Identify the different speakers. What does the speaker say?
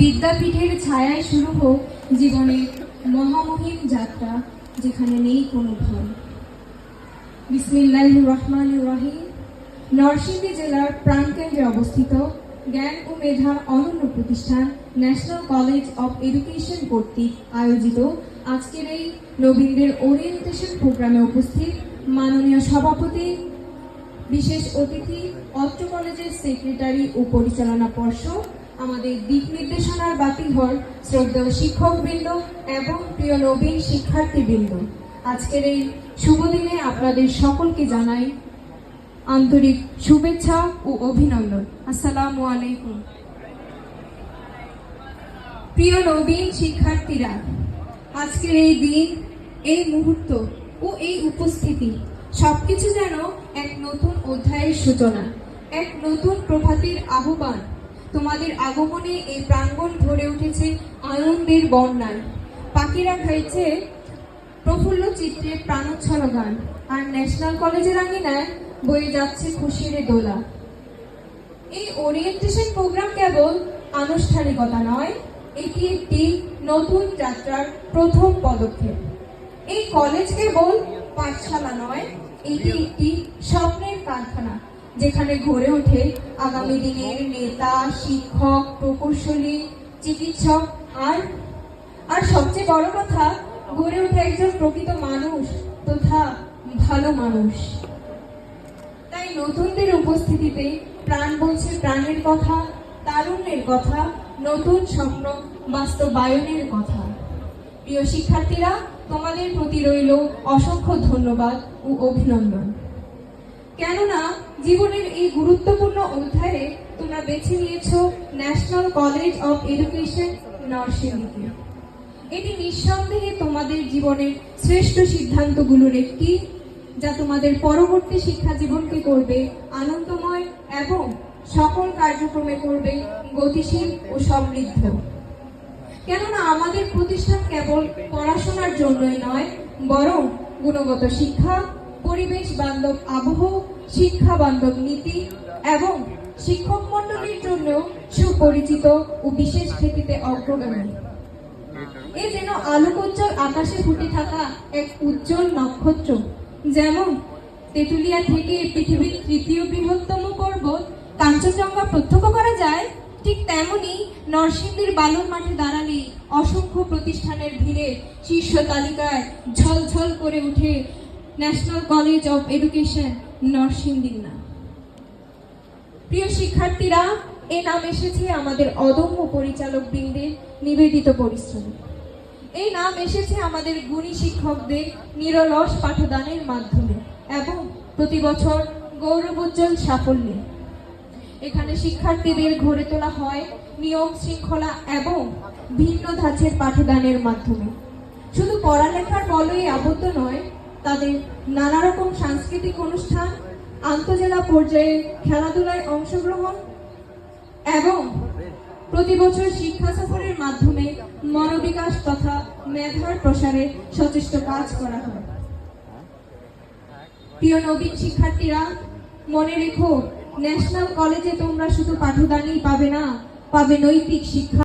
Speaker 1: বিদ্যাপীঠের ছায়ায় শুরু হোক জীবনের মহামহিম যাত্রা, যেখানে নেই কোনো ভয় বিসমিল্লাহ রহমান রহিম। নরসিংদী জেলার প্রাণকেন্দ্রে অবস্থিত জ্ঞান ও মেধা অনন্য প্রতিষ্ঠান ন্যাশনাল কলেজ অফ এডুকেশন কর্তৃক আয়োজিত আজকের এই নবীনদের ওরিয়েন্টেশন প্রোগ্রামে উপস্থিত মাননীয় সভাপতি, বিশেষ অতিথি, অত্র কলেজের সেক্রেটারি ও পরিচালনা পর্ষদ আমাদের দিক নির্দেশনার বাতিঘর শ্রদ্ধেয় শিক্ষকবৃন্দ এবং প্রিয় নবীন শিক্ষার্থীবৃন্দ, আজকের এই শুভ দিনে আপনাদের সকলকে জানাই আন্তরিক শুভেচ্ছা ও অভিনন্দন। আসসালামু আলাইকুম। প্রিয় নবীন শিক্ষার্থীরা, আজকের এই দিন, এই মুহূর্ত ও এই উপস্থিতি সবকিছু যেন এক নতুন অধ্যায়ের সূচনা, এক নতুন প্রভাতের আহ্বান তোমাদের আগমনে এই প্রাঙ্গণ ভরে উঠেছে আনন্দের বন্যায়। পাখিরা খাইছে প্রফুল্ল চিত্রে প্রাণোচ্ছল গান, আর ন্যাশনাল কলেজের আঙিনায় বয়ে যাচ্ছে খুশির দোলা। এই ওরিয়েন্টেশন প্রোগ্রাম কেবল আনুষ্ঠানিকতা নয়, এটি একটি নতুন যাত্রার প্রথম পদক্ষেপ। এই কলেজ কেবল পাঠশালা নয়, এটি একটি স্বপ্নের কারখানা। যেখানে গড়ে ওঠে আগামী দিনের নেতা, শিক্ষক, প্রকৌশলী, চিকিৎসক আর আর সবচেয়ে বড় কথা, গড়ে ওঠে একজন প্রকৃত মানুষ তথা ভালো মানুষ। তাই নতুনদের উপস্থিতিতে প্রাণ বলছে প্রাণের কথা, তারুণ্যের কথা, নতুন স্বপ্ন, বাস্তবায়নের কথা। প্রিয় শিক্ষার্থীরা, তোমাদের প্রতি রইল অসংখ্য ধন্যবাদ ও অভিনন্দন। কেননা জীবনের এই গুরুত্বপূর্ণ অধ্যায়ে তোমরা বেছে নিয়েছো ন্যাশনাল কলেজ অফ এডুকেশন নরসিংদীকে এটি নিঃসন্দেহে তোমাদের জীবনের শ্রেষ্ঠ সিদ্ধান্তগুলোর একটি, যা তোমাদের পরবর্তী শিক্ষা জীবনকে করবে আনন্দময় এবং সকল কার্যক্রমে করবে গতিশীল ও সমৃদ্ধ। কেননা আমাদের প্রতিষ্ঠান কেবল পড়াশোনার জন্যই নয়, বরং গুণগত শিক্ষা পরিবেশ বান্ধব আবহ, শিক্ষা বান্ধব নীতি এবং শিক্ষক মণ্ডলীর জন্য সুপরিচিত ও বিশেষ খ্যাতিতে অগ্রগামী। এ যেন আলোকোজ্জ্বল আকাশে ফুটে থাকা এক উজ্জ্বল নক্ষত্র, যেমন তেঁতুলিয়া থেকে পৃথিবীর তৃতীয় বৃহত্তম পর্বত কাঞ্চনজঙ্ঘা প্রত্যক্ষ করা যায়, ঠিক তেমনি নরসিংদীর বালুর মাঠে দাঁড়ালে অসংখ্য প্রতিষ্ঠানের ভিড়ে শীর্ষ তালিকায় ঝলঝল করে উঠে ন্যাশনাল কলেজ অফ এডুকেশন নরসিংদীর নাম প্রিয় শিক্ষার্থীরা, এ নাম এসেছে আমাদের অদম্য পরিচালক বৃন্দের নিবেদিত পরিশ্রম। এই নাম এসেছে আমাদের গুণী শিক্ষকদের নিরলস পাঠদানের মাধ্যমে এবং প্রতি বছর গৌরবোজ্জ্বল সাফল্যে। এখানে শিক্ষার্থীদের গড়ে তোলা হয় নিয়ম শৃঙ্খলা এবং ভিন্ন ধাঁচের পাঠদানের মাধ্যমে। শুধু পড়ালেখার বলই আবদ্ধ নয় তাদের নানা রকম সাংস্কৃতিক অনুষ্ঠান, আন্তজেলা পর্যায়ে খেলাধুলায় অংশগ্রহণ এবং প্রতি বছর শিক্ষা সফরের মাধ্যমে মনোবিকাশ তথা মেধার প্রসারে সচেষ্ট কাজ করা হয়। প্রিয় নবীন শিক্ষার্থীরা, মনে রেখো, ন্যাশনাল কলেজে তোমরা শুধু পাঠদানই পাবে না, পাবে নৈতিক শিক্ষা।